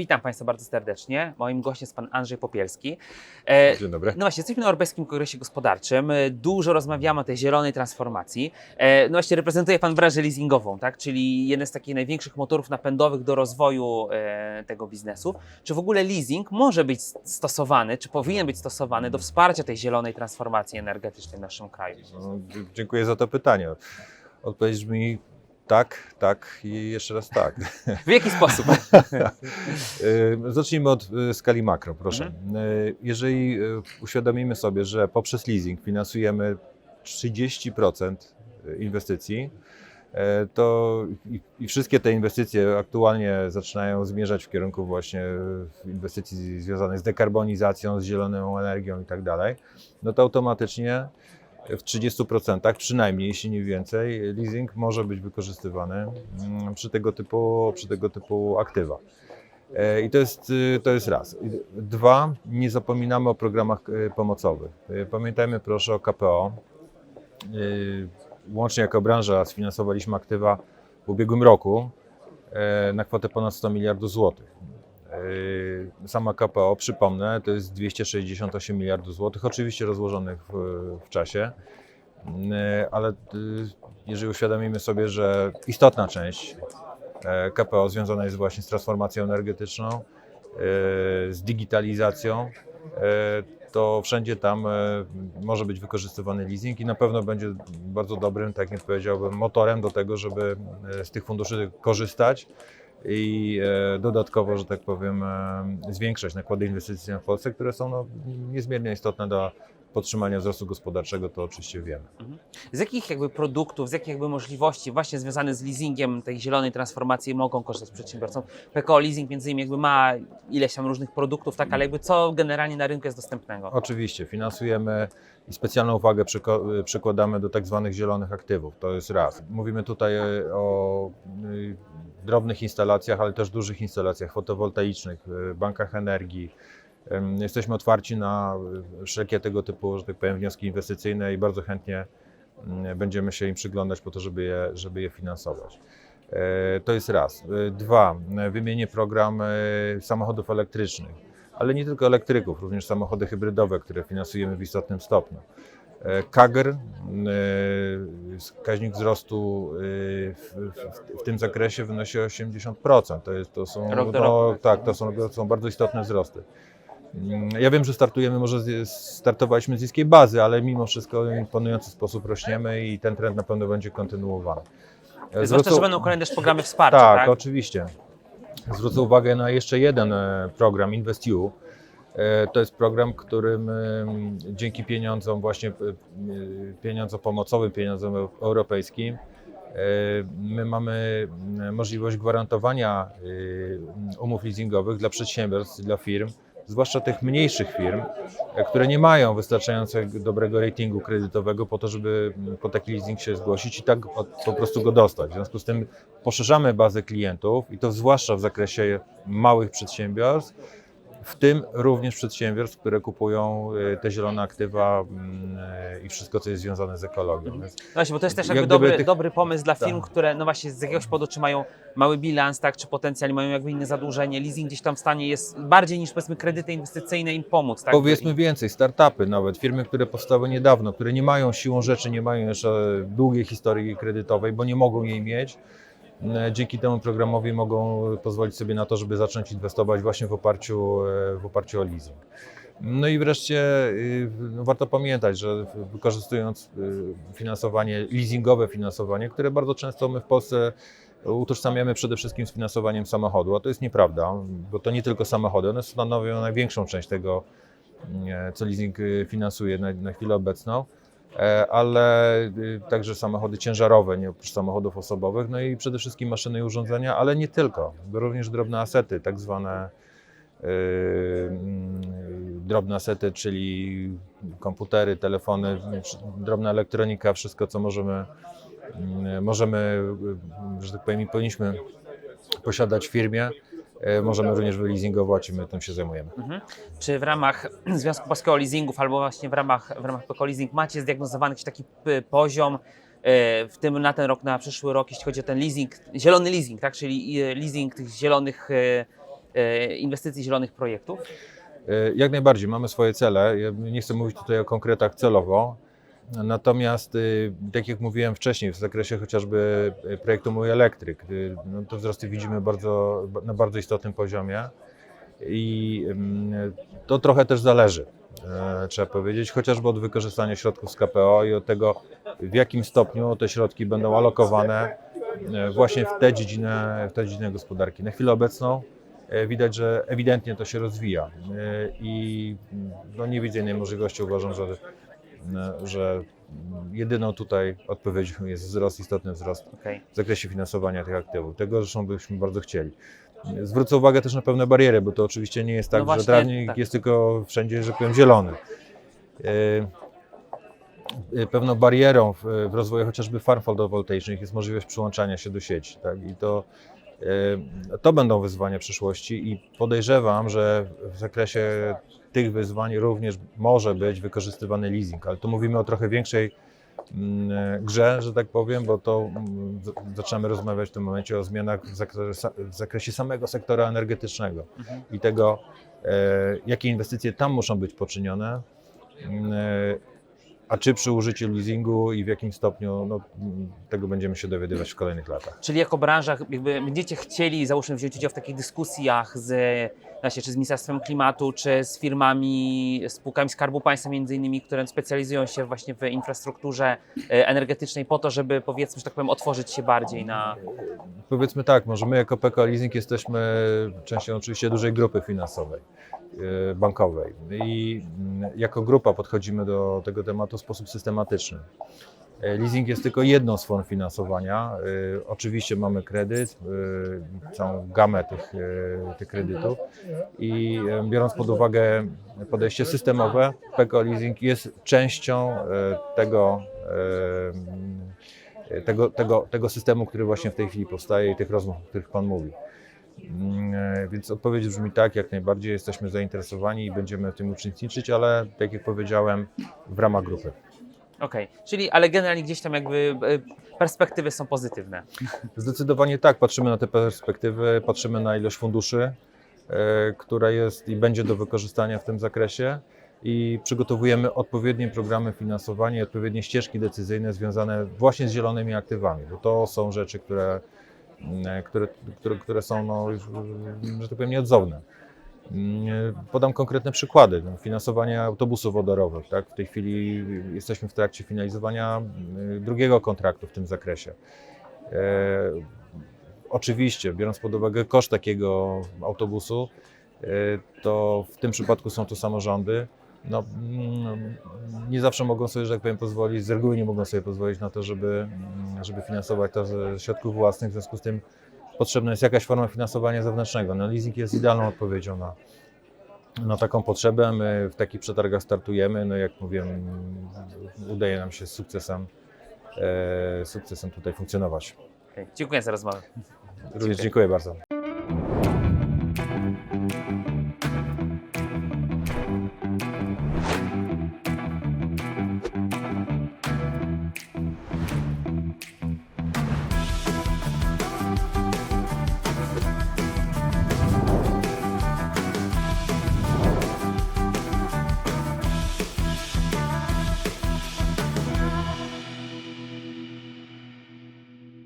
Witam Państwa bardzo serdecznie. Moim gościem jest Pan Andrzej Popielski. E, Dzień dobry. No właśnie, jesteśmy na Europejskim Kongresie Gospodarczym. E, Dużo rozmawiamy o tej zielonej transformacji. E, No właśnie, reprezentuje Pan branżę leasingową, tak? czyli jeden z takich największych motorów napędowych do rozwoju tego biznesu. Czy w ogóle leasing może być stosowany, czy powinien być stosowany do wsparcia tej zielonej transformacji energetycznej w naszym kraju? No, dziękuję za to pytanie. Odpowiedź brzmi tak, tak i jeszcze raz tak. W jaki sposób? Y, Zacznijmy od y, skali makro, proszę. Mhm. Y, Jeżeli uświadomimy sobie, że poprzez leasing finansujemy 30% inwestycji, to i, wszystkie te inwestycje aktualnie zaczynają zmierzać w kierunku właśnie inwestycji związanych z dekarbonizacją, z zieloną energią i tak dalej, no to automatycznie w 30%, przynajmniej jeśli nie więcej, leasing może być wykorzystywany mm, przy tego typu, przy tego typu aktywa. E, I to jest, y, to jest raz. Dwa, nie zapominamy o programach y, pomocowych. Y, Pamiętajmy proszę o KPO. Łącznie jako branża sfinansowaliśmy aktywa w ubiegłym roku e, na kwotę ponad 100 miliardów złotych. E, Sama KPO, przypomnę, to jest 268 miliardów złotych, oczywiście rozłożonych w, w czasie, E, ale y, jeżeli uświadomimy sobie, że istotna część KPO związana jest właśnie z transformacją energetyczną, z digitalizacją, to wszędzie tam może być wykorzystywany leasing i na pewno będzie bardzo dobrym, tak jak powiedziałbym, motorem do tego, żeby z tych funduszy korzystać i e, dodatkowo, że tak powiem, e, zwiększać nakłady inwestycyjne w Polsce, które są no, niezmiernie istotne dla podtrzymania wzrostu gospodarczego, to oczywiście wiemy. Z jakich jakby produktów, z jakich jakby możliwości właśnie związanych z leasingiem tej zielonej transformacji mogą korzystać przedsiębiorcą? PKO Leasing między innymi jakby ma ileś tam różnych produktów, tak, ale jakby co generalnie na rynku jest dostępnego? Oczywiście, finansujemy i specjalną uwagę przykładamy do tak zwanych zielonych aktywów. To jest raz. Mówimy tutaj e, o drobnych instalacjach, ale też dużych instalacjach fotowoltaicznych, bankach energii. Jesteśmy otwarci na y, wszelkie tego typu, że tak powiem, wnioski inwestycyjne i bardzo chętnie mm, będziemy się im przyglądać po to, żeby je, żeby je finansować. E, To jest raz. E, Dwa, e, wymienię program e, samochodów elektrycznych ale nie tylko elektryków, również samochody hybrydowe, które finansujemy w istotnym stopniu. E, KAGR, e, wskaźnik wzrostu e, w, w, w tym zakresie wynosi 80%. To, jest, to są, Rok to, roku. tak, to są, to są bardzo istotne wzrosty. Mm, Ja wiem, że startujemy, może z- startowaliśmy z niskiej bazy, ale mimo wszystko w imponujący sposób rośniemy i ten trend na pewno będzie kontynuowany. E, Zwłaszcza, zwrócę- że będą kolejne też programy wsparcia, tak, tak? oczywiście. Zwrócę uwagę na jeszcze jeden program InvestU. E, To jest program, którym dzięki pieniądzom, właśnie e, pieniądzom pomocowym, pieniądzom eu- europejskim, e, my mamy możliwość gwarantowania umów leasingowych dla przedsiębiorstw, dla firm, zwłaszcza tych mniejszych firm, które nie mają wystarczającego dobrego ratingu kredytowego po to, żeby po taki leasing się zgłosić i tak po prostu go dostać. W związku z tym poszerzamy bazę klientów i to zwłaszcza w zakresie małych przedsiębiorstw, w tym również przedsiębiorstw, które kupują e, te zielone aktywa mm, e, i wszystko, co jest związane z ekologią. Więc No właśnie, bo to jest też Jak jakby dobry, tych- dobry pomysł dla Tak. firm, które no właśnie z jakiegoś powodu czy mają mały bilans, tak, czy potencjalnie mają jakby inne zadłużenie, leasing gdzieś tam w stanie jest bardziej niż powiedzmy kredyty inwestycyjne im pomóc, tak? Powiedzmy więcej, startupy nawet, firmy, które powstały niedawno, które nie mają siłą rzeczy, nie mają jeszcze długiej historii kredytowej, bo nie mogą jej mieć. E, Dzięki temu programowi mogą pozwolić sobie na to, żeby zacząć inwestować właśnie w oparciu, e, w oparciu o leasing. No i wreszcie y, no warto pamiętać, że wykorzystując y, finansowanie, leasingowe finansowanie, które bardzo często my w Polsce utożsamiamy przede wszystkim z finansowaniem samochodu, a to jest nieprawda, bo to nie tylko samochody, one stanowią największą część tego, e, co leasing y, finansuje na, na chwilę obecną, ale y, także samochody ciężarowe, nie oprócz samochodów osobowych, no i przede wszystkim maszyny i urządzenia, ale nie tylko, bo również drobne asety, tak zwane y, mm, drobne asety, czyli komputery, telefony, drobna elektronika, wszystko co możemy, mm, możemy, y, że tak powiem, powinniśmy posiadać w firmie, możemy również wyleasingować i my tym się zajmujemy. Mhm. Czy w ramach Związku Polskiego Leasingów albo właśnie w ramach, w ramach PKO Leasing macie zdiagnozowany jakiś taki p- poziom e, w tym na ten rok, na przyszły rok, jeśli chodzi o ten leasing, zielony leasing, tak? Czyli e, leasing tych zielonych e, e, inwestycji zielonych projektów? E, Jak najbardziej, mamy swoje cele. Ja nie chcę mówić tutaj o konkretach celowo. Natomiast, y, tak jak mówiłem wcześniej, w zakresie chociażby y, projektu Mój Elektryk, y, no to wzrosty widzimy bardzo, na bardzo istotnym poziomie i to trochę też zależy, e, trzeba powiedzieć, chociażby od wykorzystania środków z KPO i od tego, w jakim stopniu te środki będą alokowane e, właśnie w tę dziedzinę, w tę dziedzinę gospodarki. Na chwilę obecną e, widać, że ewidentnie to się rozwija i no, nie widzę innej możliwości. Uważam, że, że jedyną tutaj odpowiedzią jest wzrost, istotny wzrost w zakresie finansowania tych aktywów. Tego zresztą byśmy bardzo chcieli. Zwrócę uwagę też na pewne bariery, bo to oczywiście nie jest tak, No właśnie, że trawnik tak. jest tylko wszędzie, że powiem, zielony. E, e, Pewną barierą w, w rozwoju chociażby farm fotowoltaicznych jest możliwość przyłączania się do sieci. Tak? I to, e, to będą wyzwania przyszłości i podejrzewam, że w zakresie tych wyzwań również może być wykorzystywany leasing, ale tu mówimy o trochę większej mm, grze, że tak powiem, bo to mm, zaczynamy rozmawiać w tym momencie o zmianach w zakresie, w zakresie samego sektora energetycznego Mhm. i tego, e, jakie inwestycje tam muszą być poczynione, mm, e, a czy przy użyciu leasingu i w jakim stopniu, no, tego będziemy się dowiadywać w kolejnych latach. Czyli jako branża jakby będziecie chcieli, załóżmy, wziąć udział w takich dyskusjach z, właśnie, czy z Ministerstwem Klimatu, czy z firmami, spółkami Skarbu Państwa między innymi, które specjalizują się właśnie w infrastrukturze e, energetycznej po to, żeby powiedzmy, że tak powiem, otworzyć się bardziej na... Powiedzmy tak, może my jako PKO Leasing jesteśmy częścią oczywiście dużej grupy finansowej, e, bankowej i mm, jako grupa podchodzimy do tego tematu w sposób systematyczny. E, Leasing jest tylko jedną z form finansowania. E, Oczywiście mamy kredyt, e, całą gamę tych, tych kredytów i biorąc pod uwagę podejście systemowe, PKO Leasing jest częścią tego, tego, tego, tego systemu, który właśnie w tej chwili powstaje i tych rozmów, o których Pan mówi. Mm, e, Więc odpowiedź brzmi tak, jak najbardziej jesteśmy zainteresowani i będziemy w tym uczestniczyć, ale tak jak powiedziałem, w ramach grupy. Okej, czyli ale generalnie gdzieś tam jakby e, perspektywy są pozytywne. Zdecydowanie tak, patrzymy na te perspektywy, patrzymy na ilość funduszy, e, która jest i będzie do wykorzystania w tym zakresie i przygotowujemy odpowiednie programy finansowania i odpowiednie ścieżki decyzyjne związane właśnie z zielonymi aktywami, bo to są rzeczy, które, które, które, które są, no, że tak powiem, nieodzowne. Mm, Podam konkretne przykłady. No, Finansowanie autobusów wodorowych. Tak? W tej chwili jesteśmy w trakcie finalizowania mm, drugiego kontraktu w tym zakresie. E, oczywiście, biorąc pod uwagę koszt takiego autobusu, e, to w tym przypadku są to samorządy. No, mm, nie zawsze mogą sobie, że tak powiem, pozwolić, z reguły nie mogą sobie pozwolić na to, żeby, mm, żeby finansować to ze środków własnych, w związku z tym potrzebna jest jakaś forma finansowania zewnętrznego. No, leasing jest idealną odpowiedzią na, na taką potrzebę. My w takich przetargach startujemy. No, jak mówiłem, udaje nam się z sukcesem, e, sukcesem tutaj funkcjonować. Dziękuję za rozmowę. Również dziękuję bardzo.